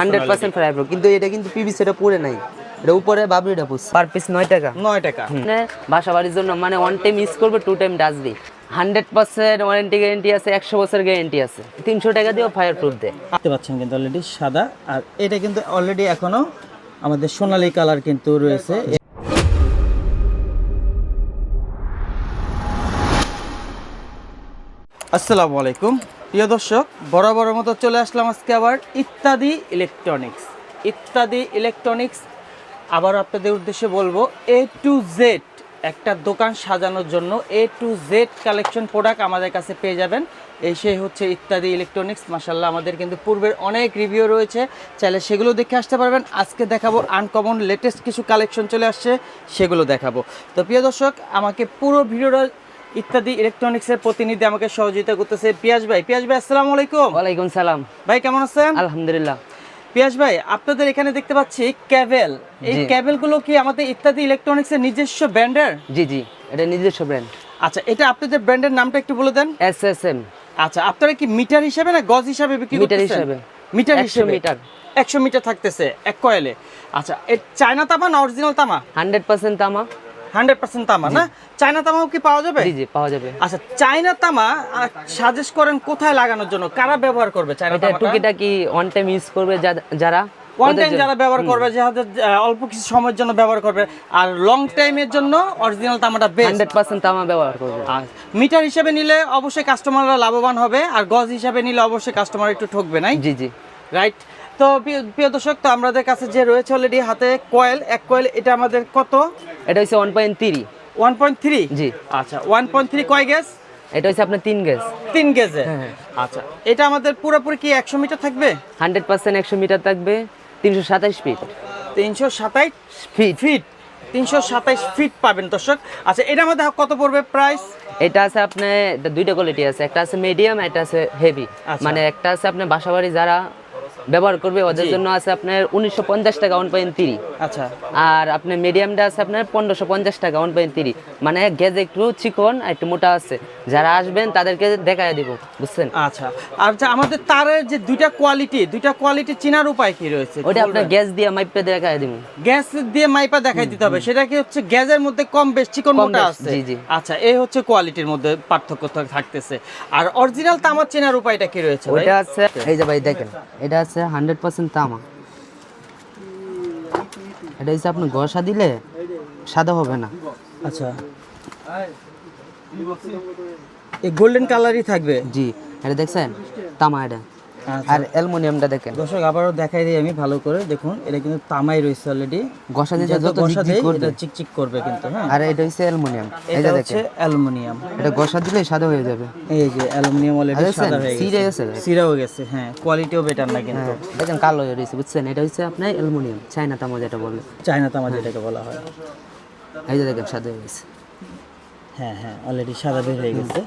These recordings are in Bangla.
হান্ড্রেড পার্সেন্ট প্রুফ কিন্তু এটা কিন্তু পিভিসি এটা পরে নাই। এটা উপরে বাবরিটা পুষছে পার পিস নয় টাকা। নয় টাকা। মানে বাসা বাড়ির জন্য মানে ওয়ান টাইম ইউজ করবে টু টাইম ডাসবি হান্ড্রেড পার্সেন্ট ওয়ারেন্টি গ্যারেন্টি আছে একশো বছর গ্যারেন্টি আছে। তিনশো টাকা দিয়েও ফায়ার প্রুফ দেয়। দেখতে পাচ্ছেন কিন্তু অলরেডি সাদা আর এটা কিন্তু অলরেডি এখনও আমাদের সোনালী কালার কিন্তু রয়েছে। আসসালামু আলাইকুম। প্রিয় দর্শক বরাবর মতো চলে আসলাম আজকে আবার ইত্যাদি ইলেকট্রনিক্স ইত্যাদি ইলেকট্রনিক্স আবার আপনাদের উদ্দেশ্যে বলব এ টু জেড একটা দোকান সাজানোর জন্য A to Z collection product আমাদের কাছে পেয়ে যাবেন। এই সেই হচ্ছে ইত্যাদি ইলেকট্রনিক্স মাসাল্লাহ আমাদের কিন্তু পূর্বের অনেক রিভিউ রয়েছে। চাইলে সেগুলো দেখে আসতে পারবেন। আজকে দেখাবো আনকমন লেটেস্ট কিছু কালেকশন চলে আসছে, সেগুলো দেখাবো। তো প্রিয় দর্শক, আমাকে পুরো ভিডিওটা ইত্যাদি ইলেকট্রনিক্সের প্রতিনিধি আমাকে সহযোগিতা করতেছে। পিয়াস ভাই পিয়াস ভাই আসসালামু আলাইকুম। ওয়ালাইকুম সালাম। ভাই কেমন আছেন? আলহামদুলিল্লাহ। পিয়াস ভাই আপনাদের এখানে দেখতে পাচ্ছি ক্যাবেল। এই। ক্যাবেলগুলো কি আমাদের ইত্যাদি ইলেকট্রনিক্সের নিজস্ব ব্র্যান্ডের? জি জি এটা নিজস্ব ব্র্যান্ড। আচ্ছা এটা আপনাদের ব্র্যান্ডের নামটা একটু বলে দেন। এস এস এম আচ্ছা আপনারা কি মিটার হিসাবে না গজ হিসাবে বিক্রি মিটার হিসাবে। মিটার 100 হিসাবে। মিটার। একশো মিটার থাকতেছে এক কয়েলে। আচ্ছা চায়না তামা না অরিজিনাল তামা? হান্ড্রেড পার্সেন্ট তামা। হান্ড্রেড পার্সেন্ট তামা না? চায়না তামাও কি পাওয়া যাবে? জি জি পাওয়া যাবে। আচ্ছা চায়না তামা সাজেস্ট করেন কোথায় লাগানোর জন্য? কারা ব্যবহার করবে চায়না এটা তামাটা? টুকিটাকি ওয়ান টাইম ইউজ করবে যারা? ওয়ান টাইম যারা ব্যবহার করবে যাদের অল্প কিছু সময়ের জন্য ব্যবহার করবে। আর লং টাইমের জন্য অরিজিনাল তামাটা বেস্ট হান্ড্রেড পার্সেন্ট তামা ব্যবহার করবে। মিটার হিসেবে নিলে অবশ্যই কাস্টমাররা লাভবান হবে আর গজ হিসাবে নিলে অবশ্যই কাস্টমার একটু ঠকবে নাই? জি জি। রাইট তো প্রিয়- দর্শক তো আমাদের কাছে যে রয়েছে অলরেডি হাতে কয়েল এক কয়েল এটা আমাদের কত? এটা হচ্ছে one point three one point three G. আচ্ছা ওয়ান পয়েন্ট থ্রি কয় গ্যাস এটা হচ্ছে আপনার তিন গ্যাস তিন গেজে হ্যাঁ। আচ্ছা এটা আমাদের পুরোপুরি কি একশো মিটার থাকবে? হান্ড্রেড পার্সেন্ট একশো মিটার থাকবে তিনশো সাতাইশ ফিট তিনশো সাতাইশ ফিট ফিট তিনশো সাতাইশ ফিট পাবেন দর্শক। আচ্ছা এটা আমাদের কত পড়বে প্রাইস এটা আছে আপনার দুইটা কোয়ালিটি আছে একটা আছে মিডিয়াম একটা আছে হেভি আচ্ছা। মানে একটা আছে আপনার বাসাবাড়ি যারা ব্যবহার করবে ওদের জন্য আছে আপনার উনিশশো পঞ্চাশ টাকা ওয়ান পয়েন্ট থ্রি আচ্ছা। আর আপনার মিডিয়ামটা আছে আপনার পনেরোশো পঞ্চাশ টাকা ওয়ান পয়েন্ট থ্রি মানে গেজ একটু চিকন আর একটু মোটা আছে। যারা আসবেন তাদেরকে দেখায় দিব বুঝছেন? আচ্ছা। যে আমাদের তারের যে দুইটা কোয়ালিটি দুইটা কোয়ালিটি চেনার উপায় কি রয়েছে? ওটা আপনার গ্যাস দিয়ে মাইপে দেখায় দিব। গ্যাস দিয়ে মাইপা দেখাই দিতে হবে। সেটা কি হচ্ছে গ্যাসের মধ্যে কম বেশ চিকন মোটা আছে? জি, জি। আচ্ছা এই হচ্ছে কোয়ালিটির মধ্যে পার্থক্য থাকতেছে। আর অরিজিনাল তামার চেনার উপায়টা কি রয়েছে? ওইটা আছে এই যে ভাই দেখেন এটা আছে হান্ড্রেড পার্সেন্ট তামা। এটা হচ্ছে আপনি ঘষা দিলে সাদা হবে না। আচ্ছা। এই গোল্ডেন কালারই থাকবে? জি এটা দেখছেন? তামা এটা। আর অ্যালুমিনিয়ামটা দেখেন। দর্শক আবারও দেখাই দিই আমি ভালো করে। দেখুন এটা কিন্তু তামাই রয়েছে অলরেডি ঘষা দিতে যত ঝিকঝিক দেয় এটা চিকচিক করবে কিন্তু হ্যাঁ। আর এটা হচ্ছে অ্যালুমিনিয়াম। এই এটা যে হচ্ছে দেখেন অ্যালুমিনিয়াম। এটা ঘষা দিলে সাদা হয়ে যাবে। এই যে অ্যালুমিনিয়াম অলরেডি সাদা হয়ে গেছে। গেছে। সিরাও গেছে হ্যাঁ। কোয়ালিটিও বেটার না কিন্তু। হ্যাঁ দেখেন কালো হয়ে রয়েছে বুঝছেন? এটা হচ্ছে আপনার অ্যালুমিনিয়াম চায়না তামা যেটা বলে। চায়না তামা যেটাকে বলা হয়। এই যে দেখেন সাদা হয়ে গেছে। হ্যাঁ হ্যাঁ অলরেডি সাদা বের হয়ে গেছে।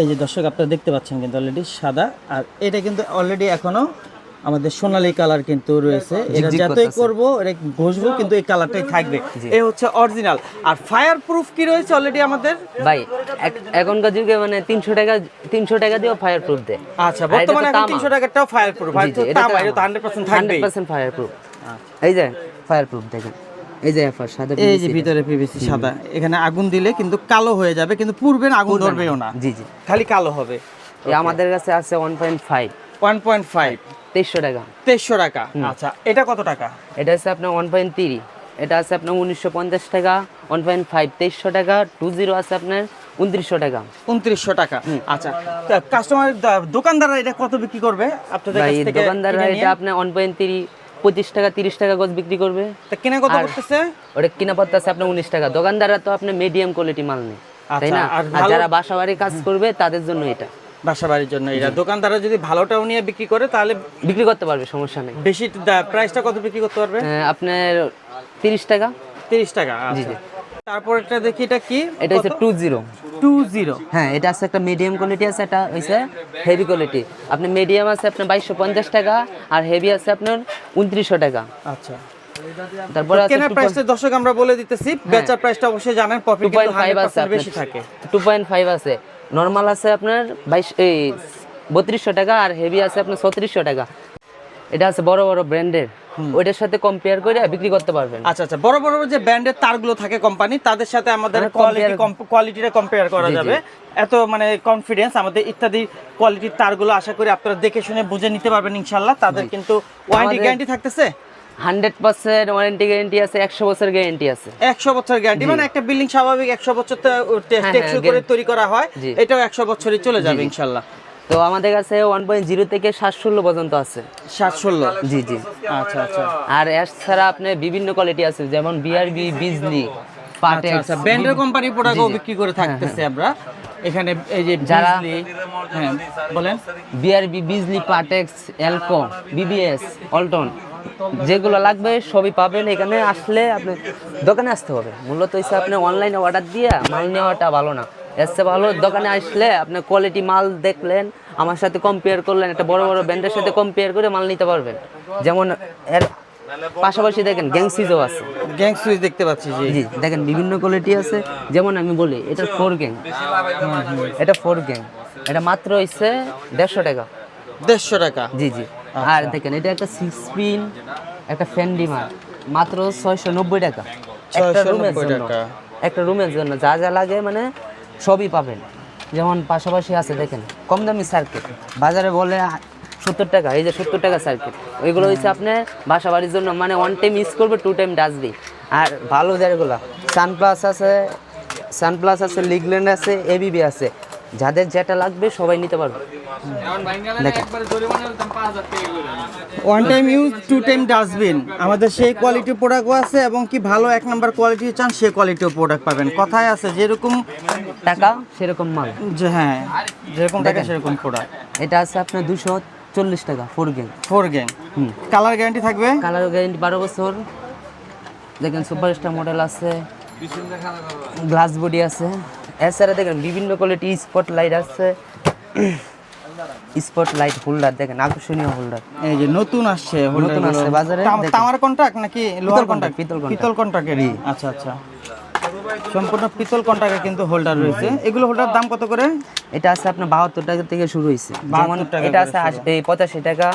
এই যে দর্শক আপনারা দেখতে পাচ্ছেন কিন্তু অলরেডি সাদা। আর এটা কিন্তু অলরেডি এখনও আমাদের সোনালী কালার কিন্তু রয়েছে। এটা যতই করব এটা ঘষবো কিন্তু এই কালারটাই থাকবে। এই হচ্ছে অরিজিনাল আর ফায়ার প্রুফ কি রয়েছে অলরেডি আমাদের? ভাই এখনকার যুগে মানে তিনশো টাকা তিনশো টাকা দিয়েও ফায়ার প্রুফ দেয়। আচ্ছা আর বর্তমানে এখন তামা। তিনশো টাকাটাও ফায়ার প্রুফ তামা তো এটা তো হান্ড্রেড পার্সেন্ট থাকবে হান্ড্রেড পার্সেন্ট ফায়ার প্রুফ এই যে ফায়ার প্রুফ দেখেন। এই যে এফার সাদা এই যে ভিতরে পিভিসি সাদা। এখানে আগুন দিলে কিন্তু কালো হয়ে যাবে কিন্তু পূর্বে আগুন ধরবেও না। জি জি। খালি কালো হবে। আমাদের কাছে আছে one point five one point five তেইশশো টাকা। তেইশশো টাকা। আচ্ছা এটা কত টাকা? এটা আছে আপনার ওয়ান পয়েন্ট থ্রি এটা আছে আপনার উনিশশো পঞ্চাশ টাকা ওয়ান পয়েন্ট ফাইভ তেইশশো টাকা টু জিরো আছে আপনার উনত্রিশশো টাকা। উনত্রিশশো টাকা। আচ্ছা কাস্টমার দোকানদাররা এটা কত বিক্রি করবে? আপনাদের দোকানদাররা এটা আপনার ওয়ান পয়েন্ট থ্রি পঁচিশ টাকা তিরিশ টাকা গজ বিক্রি করবে। তা কিনে কত করতেছে? ওটা কিনা পড়তেছে আপনার উনিশ টাকা। দোকানদাররা তো আপনার মিডিয়াম কোয়ালিটি মাল নেই তাই আচ্ছা, না? আর যারা বাসা বাড়ি কাজ করবে তাদের জন্য এটা। বাসা বাড়ির জন্য এটা। দোকানদাররা যদি ভালোটাও নিয়ে বিক্রি করে তাহলে বিক্রি করতে পারবে সমস্যা নেই। বেশি প্রাইসটা কত বিক্রি করতে পারবে? আপনার তিরিশ টাকা। তিরিশ টাকা জি, আচ্ছা। জি। তারপর এটা দেখি এটা কি? এটা হচ্ছে টু জিরো টু জিরো হ্যাঁ এটা আছে একটা মিডিয়াম কোয়ালিটি আছে এটা হচ্ছে হেভি কোয়ালিটি আপনি মিডিয়াম আছে আপনার বাইশশো পঞ্চাশ টাকা আর হেভি আছে আপনার উনত্রিশশো টাকা। আচ্ছা। তারপরে আছে কেনার প্রাইসটা দর্শক আমরা বলে দিতেছি বেচার প্রাইসটা অবশ্যই জানেন প্রফিট পয়েন্ট ফাইভ আছে বেশি থাকে। টু পয়েন্ট ফাইভ আছে। নর্মাল আছে আপনার বাইশ এই বত্রিশশো টাকা আর হেভি আছে আপনার ছত্রিশশো টাকা। এটা আছে বড় বড় ব্র্যান্ডের ওইটার সাথে কম্পেয়ার করে বিক্রি করতে পারবেন। আচ্ছা আচ্ছা। বড় বড় যে ব্র্যান্ডের তারগুলো থাকে কোম্পানি তাদের সাথে আমাদের হ্যাঁ, কোয়ালিটি কোয়ালিটিটা কম্পেয়ার করা। যাবে। এত মানে কনফিডেন্স আমাদের ইত্যাদি কোয়ালিটির তারগুলো আশা করি আপনারা দেখে শুনে বুঝে নিতে পারবেন ইনশাল্লাহ তাদের কিন্তু ওয়ারেন্টি গ্যারান্টি থাকতেছে? হান্ড্রেড পার্সেন্ট ওয়ারেন্টি গ্যারেন্টি আছে একশো বছর গ্যারেন্টি আছে। একশো বছর গ্যারান্টি মানে একটা বিল্ডিং স্বাভাবিক একশো বছর হ্যাঁ, টেকসই করে তৈরি করা হয় এটাও একশো বছরই চলে যাবে ইনশাল্লাহ তো আমাদের কাছে ওয়ান পয়েন্ট জিরো থেকে সাত ষোলো পর্যন্ত আছে। সাত ষোলো জি জি। আচ্ছা আচ্ছা। আর এস ছাড়া আপনার বিভিন্ন কোয়ালিটি আছে যেমন বিআরবি বিজলি আচ্ছা ব্র্যান্ডের কোম্পানি প্রোডাক্টও জি, জি। বিক্রি করে থাকতেছে আমরা। এখানে এই যে যারা- হ্যাঁ বলেন। বিআরবি বিজলি পাটেক্স এলকো বিবিএস অল্টন যেগুলো লাগবে সবই পাবেন এখানে। আসলে আপনি দোকানে আসতে হবে। মূলত হচ্ছে আপনি অনলাইনে অর্ডার দিয়ে মাল নেওয়াটা ভালো না। চেয়ে ভালো দোকানে আসলে আপনি কোয়ালিটি মাল দেখলেন আমার সাথে কম্পেয়ার করলেন একটা বড় বড় ব্র্যান্ডের সাথে কম্পেয়ার করে মাল নিতে পারবেন। যেমন এর পাশাপাশি দেখেন গ্যাং সিজও আছে। গ্যাং সুইচ দেখতে পাচ্ছি জি। জি দেখেন বিভিন্ন কোয়ালিটি আছে। যেমন আমি বলি এটা ফোর গ্যাং এটা ফোর গ্যাং এটা মাত্র হচ্ছে দেড়শো টাকা। দেড়শো টাকা। জি জি। আর দেখেন এটা একটা সিক্স পিন একটা ফ্যান ডিমার মাত্র ছয়শো নব্বই টাকা। একটা রুমের জন্য। একটা রুমের জন্য। যা যা লাগে মানে সবই পাবেন। যেমন পাশাপাশি আছে দেখেন কম দামি সার্কিট বাজারে বলে সত্তর টাকা এই যে সত্তর টাকা সার্কিট ওইগুলো হচ্ছে আপনার বাসা বাড়ির জন্য মানে ওয়ান টাইম ইউজ করবে টু টাইম ডাস্টবি আর ভালো যেগুলো সানপ্লাস আছে সানপ্লাস আছে লিগল্যান্ড আছে এবিবি আছে। যাদের যেটা লাগবে সবাই নিতে পারবে। One time use two time dustbin আমাদের সেই কোয়ালিটির প্রোডাক্টও আছে এবং কি ভালো এক নাম্বার কোয়ালিটি চান সেই কোয়ালিটির প্রোডাক্ট পাবেন। কথায় আছে যেরকম টাকা সেরকম মাল। যে হ্যাঁ যেরকম টাকা সেরকম প্রোডাক্ট এটা আছে আপনার দুশো চল্লিশ টাকা ফোর গেম ফোর গ্যাং হুম। কালার গ্যারান্টি থাকবে? কালার গ্যারেন্টি বারো বছর। দেখেন সুপারস্টার মডেল আছে। গ্লাস বডি আছে। এছাড়া দেখেন বিভিন্ন কোয়ালিটি স্পট লাইট আছে। স্পট লাইট হোল্ডার দেখেন আকর্ষণীয় হোল্ডার এই যে নতুন আসছে নতুন আসছে বাজারে, তামার কন্ট্রাক্ট নাকি লোহার কন্ট্রাক্ট পিতল। পিতল কন্ট্রাক্টেরই আচ্ছা আচ্ছা। সম্পূর্ণ পিতল কন্ট্রাক্টের কিন্তু হোল্ডার রয়েছে। এগুলো হোল্ডার দাম কত করে? এটা আছে আপনার বাহাত্তর টাকা থেকে শুরু হয়েছে। যেমন 72 টাকা এটা আছে পঁচাশি টাকা।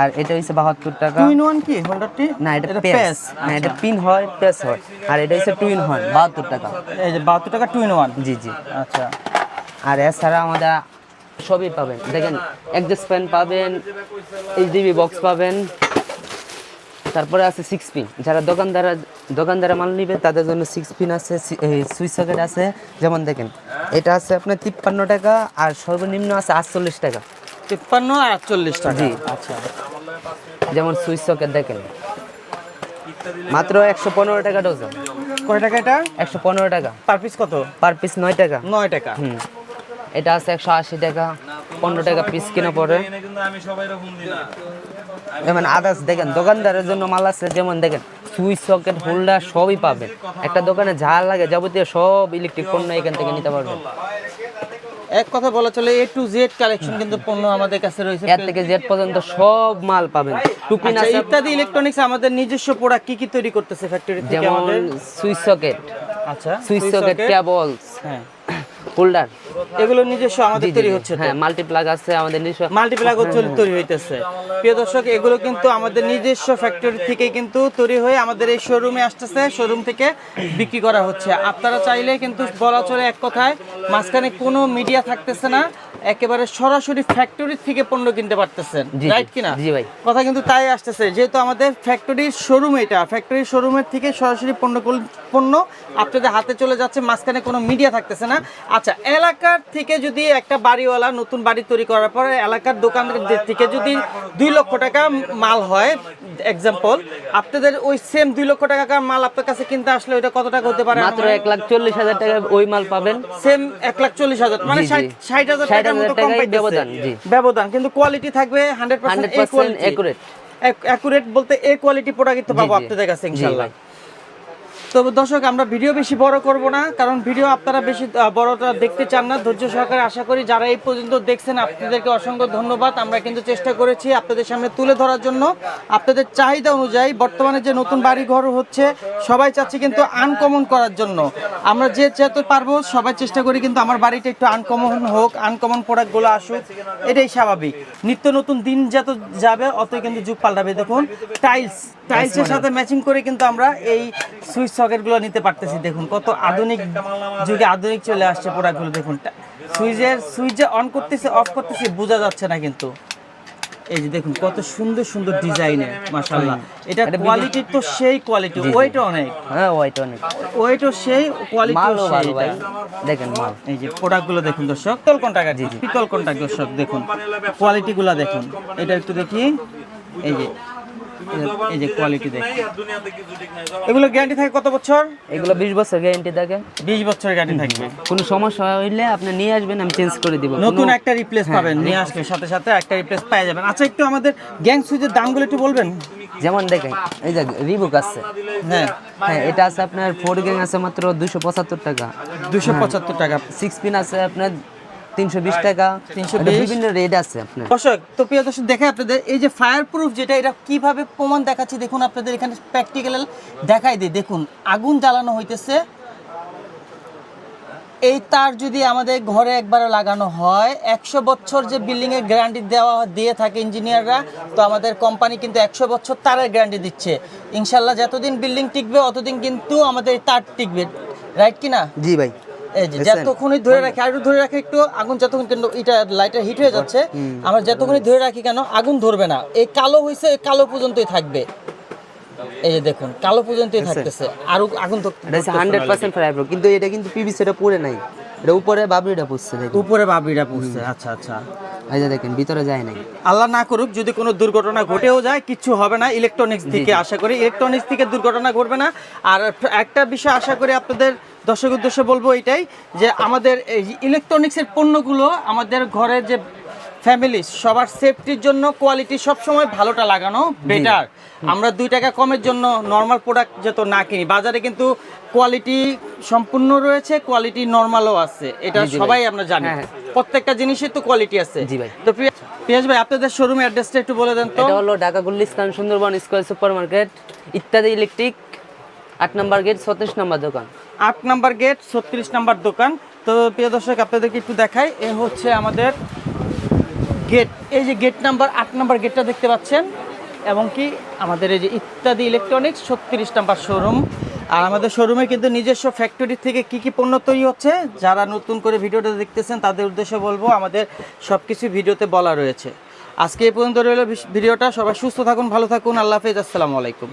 আর এটা হচ্ছে বাহাত্তর টাকা। টু ইন ওয়ান কি? হোল্ডারটি না এটা পেস। না এটা পিন হয় পেস হয়। আর এটা হচ্ছে টুইন হয় বাহাত্তর টাকা। এই যে বাহাত্তর টাকা টু ইন ওয়ান জি জি। আচ্ছা। আর এছাড়া আমাদের সবই পাবেন। দেখেন অ্যাডজাস্ট ফ্যান পাবেন এইচডিবি বক্স পাবেন। তারপরে আছে সিক্স পিন যারা দোকানদার দোকানদারা মাল নিবে তাদের জন্য সিক্স পিন আছে সুইচ সকেট আছে। যেমন দেখেন এটা আছে আপনার তিপ্পান্ন টাকা আর সর্বনিম্ন আছে আটচল্লিশ টাকা। তিপ্পান্ন আর আটচল্লিশ টাকা। জি। আচ্ছা যেমন সুইচ সকেট দেখেন। মাত্র একশো পনেরো টাকা ডজন কয় টাকা এটা? একশো পনেরো টাকা। পার পিস কত? পার পিস নয় টাকা। নয় টাকা। হুম। এটা আছে একশো আশি টাকা। পনেরো টাকা পিস কিনে পড়ে যেমন আদার্স দেখেন দোকানদারের জন্য মাল আছে যেমন দেখেন সুইচ সকেট হোল্ডার সবই পাবেন। একটা দোকানে যা লাগে যাবতীয় সব ইলেকট্রিক পণ্য এখান থেকে নিতে পারবেন। এক কথা বলা চলে এ টু জেড কালেকশন কিন্তু পণ্য আমাদের কাছে রয়েছে। এর থেকে জেড পর্যন্ত সব মাল পাবেন। টুপিন আচ্ছা আছে ইত্যাদি ইলেকট্রনিক্স আমাদের নিজস্ব প্রোডাক্ট কি কি তৈরি করতেছে ফ্যাক্টরি থেকে আমাদের? Switch socket. আচ্ছা সুইচ সকেট কেবলস হ্যাঁ। হোল্ডার এগুলো নিজস্ব আমাদের তৈরি হচ্ছে হ্যাঁ মাল্টিপ্লাগ আছে আমাদের নিজস্ব মাল্টিপ্লাগ তৈরি হইতেছে। প্রিয় দর্শক এগুলো কিন্তু আমাদের নিজস্ব ফ্যাক্টরি থেকে কিন্তু তৈরি হয়ে আমাদের এই শোরুমে আসতেছে। শোরুম থেকে বিক্রি করা হচ্ছে। আপনারা চাইলে কিন্তু বলা চলে এক কথায় মাঝখানে কোনো মিডিয়া থাকতেছে না। একেবারে সরাসরি ফ্যাক্টরি থেকে পণ্য কিনতে পারতেছেন। রাইট কিনা? জি ভাই। কথা কিন্তু তাই আসতেছে যেহেতু আমাদের ফ্যাক্টরির শোরুম এটা। ফ্যাক্টরির শোরুমের থেকে সরাসরি পণ্য পণ্য আপনাদের হাতে চলে যাচ্ছে মাঝখানে কোনো মিডিয়া থাকতেছে না। আচ্ছা এলাকার থেকে যদি একটা বাড়িওয়ালা নতুন বাড়ি তৈরি করার পরে এলাকার দোকান থেকে যদি দুই লক্ষ টাকা মাল হয় এক্সাম্পল আপনাদের ওই সেম দুই লক্ষ টাকার মাল আপনার কাছে কিনতে আসলে ওইটা কত টাকা হতে পারে? মাত্র এক লাখ চল্লিশ হাজার টাকা ওই মাল পাবেন। সেম এক লাখ চল্লিশ হাজার মানে। ষাট হাজার টাকার মতো কম ব্যবধান, ব্যবধান কিন্তু কোয়ালিটি থাকবে হান্ড্রেড পার্সেন্ট 100% অ্যাকুরেট বলতে এ কোয়ালিটি প্রোডাক্ট পাবো আপনাদের কাছে ইনশাল্লাহ। তো দর্শক আমরা ভিডিও বেশি বড় করব না কারণ ভিডিও আপনারা বেশি বড়টা দেখতে চান না। ধৈর্য সহকারে আশা করি যারা এই পর্যন্ত দেখছেন আপনাদেরকে অসংখ্য ধন্যবাদ। আমরা কিন্তু চেষ্টা করেছি আপনাদের সামনে তুলে ধরার জন্য। আপনাদের চাহিদা অনুযায়ী বর্তমানে যে নতুন বাড়ি ঘর হচ্ছে সবাই চাচ্ছে কিন্তু আনকমন করার জন্য। আমরা যে যেহেতু পারব সবাই চেষ্টা করি কিন্তু আমার বাড়িটা একটু আনকমন হোক আনকমন প্রোডাক্টগুলো আসুক এটাই স্বাভাবিক। নিত্য নতুন দিন যত যাবে অতই কিন্তু যুগ পাল্টাবে। দেখুন টাইলস টাইলসের সাথে ম্যাচিং করে কিন্তু আমরা এই সুইচ সকেটগুলো নিতে পারতেছি দেখুন কত আধুনিক যুগে আধুনিক চলে আসছে প্রোডাক্টগুলো দেখুন সুইচের সুইচ অন করতেছে অফ করতেছে বোঝা যাচ্ছে না কিন্তু। এই যে দেখুন কত সুন্দর সুন্দর ডিজাইনের মাশাআল্লাহ। এটা কোয়ালিটি তো সেই কোয়ালিটি ওয়েট অনেক। হ্যাঁ ওইটা অনেক। ওয়েটও সেই কোয়ালিটিও মালও সেই ভালো ভাই। দেখেন মাল। এই যে প্রোডাক্টগুলো দেখুন দর্শক পিতল কোনটা জি জি। পিতল কোনটা দর্শক দেখুন কোয়ালিটিগুলো দেখুন। এটা একটু দেখি। এই যে এই যে কোয়ালিটি এগুলো গ্যারান্টি থাকে কত বছর? এগুলো বিশ বছর গ্যারেন্টি থাকে। বিশ বছরের গ্যারান্টি থাকবে। কোনো সমস্যা হইলে আপনি নিয়ে আসবেন আমি চেঞ্জ করে দিব। নতুন একটা রিপ্লেস পাবেন নিয়ে আসলে সাথে সাথে একটা রিপ্লেস পেয়ে যাবেন। আচ্ছা একটু আমাদের গ্যাং সুইচের দামগুলো একটু বলবেন। যেমন দেখেন এই যে রিবুক আছে। হ্যাঁ। হ্যাঁ এটা আছে আপনার ফোর গ্যাং আছে মাত্র দুশো পঁচাত্তর টাকা। দুশো পঁচাত্তর টাকা। সিক্স পিন আছে আপনার তিনশো বিশ টাকা 320 বিভিন্ন রেট আছে আপনার। দর্শক তো প্রিয় দর্শক দেখে আপনাদের এই যে ফায়ার প্রুফ যেটা এটা কীভাবে প্রমাণ দেখাচ্ছি দেখুন আপনাদের এখানে প্র্যাকটিক্যাল দেখাই দিই। দেখুন আগুন জ্বালানো হইতেছে। এই তার যদি আমাদের ঘরে একবার লাগানো হয় একশো বছর যে বিল্ডিং এর গ্যারান্টি দেওয়া দিয়ে থাকে ইঞ্জিনিয়াররা তো আমাদের কোম্পানি কিন্তু একশো বছর তারের গ্যারান্টি দিচ্ছে। ইনশাল্লাহ যতদিন বিল্ডিং টিকবে অতদিন কিন্তু আমাদের তার টিকবে। রাইট কি না জি ভাই। এই যে যতক্ষণই ধরে রাখি আর ধরে রাখি একটু আগুন যতক্ষণ কিন্তু এটা লাইটার হিট হয়ে যাচ্ছে আমরা যতক্ষণই ধরে রাখি কেন আগুন ধরবে না। এই কালো হইছে এই কালো পর্যন্তই থাকবে। এই যে দেখুন কালো পর্যন্তই থাকতেছে। আর আগুন তো এটা হচ্ছে হান্ড্রেড পার্সেন্ট ফাইব্রো কিন্তু এটা কিন্তু পিভিসি এটা পড়ে নাই। এটা উপরে বাবরিটা পুষছে দেখুন। উপরে বাবরিটা পুষছে আচ্ছা আচ্ছা। এই যে দেখেন ভিতরে যায় নাই। আল্লাহ না করুক যদি কোনো দুর্ঘটনা ঘটেও যায় কিচ্ছু হবে না ইলেকট্রনিক্স থেকে আশা করি। ইলেকট্রনিক্স থেকে দুর্ঘটনা ঘটবে না। আর একটা বিষয় আশা করি আপনাদের দর্শক উদ্দেশ্যে বলব এটাই যে আমাদের এই ইলেকট্রনিক্সের পণ্যগুলো আমাদের ঘরের যে ফ্যামিলি সবার সেফটির জন্য কোয়ালিটি সবসময় ভালোটা লাগানো বেটার আমরা দুই টাকা কমের জন্য নর্মাল প্রোডাক্ট যত না কিনি বাজারে কিন্তু কোয়ালিটি সম্পূর্ণ রয়েছে কোয়ালিটি নর্মালও আছে। এটা। সবাই আমরা জানি। হ্যাঁ, হ্যাঁ। প্রত্যেকটা জিনিসের তো কোয়ালিটি আছে। জি ভাই। তো পিয়াস ভাই আপনাদের শোরুম অ্যাড্রেসটা একটু বলে দেন তো। এটা হলো Dhaka Gulistan Sundarban square super market ইত্যাদি ইলেকট্রিক আট নাম্বার গেট ছত্রিশ নাম্বার দোকান। আট নাম্বার গেট ছত্রিশ নাম্বার দোকান। তো প্রিয় দর্শক আপনাদেরকে একটু দেখাই এ হচ্ছে আমাদের গেট, এই যে গেট নাম্বার আট নাম্বার গেটটা দেখতে পাচ্ছেন, এবং কি আমাদের এই যে ইত্যাদি ইলেকট্রনিক্স ছত্রিশ নাম্বার শোরুম আর আমাদের শোরুমে কিন্তু নিজস্ব ফ্যাক্টরি থেকে কি কি পণ্য তৈরি হচ্ছে, যারা নতুন করে ভিডিওটা দেখতেছেন, তাদের উদ্দেশ্যে বলব, আমাদের সব কিছু ভিডিওতে বলা রয়েছে। আজকে এই পর্যন্ত রইল ভিডিওটা, সবাই সুস্থ থাকুন, ভালো থাকুন, আল্লাহ হাফেজ, আসসালামু আলাইকুম।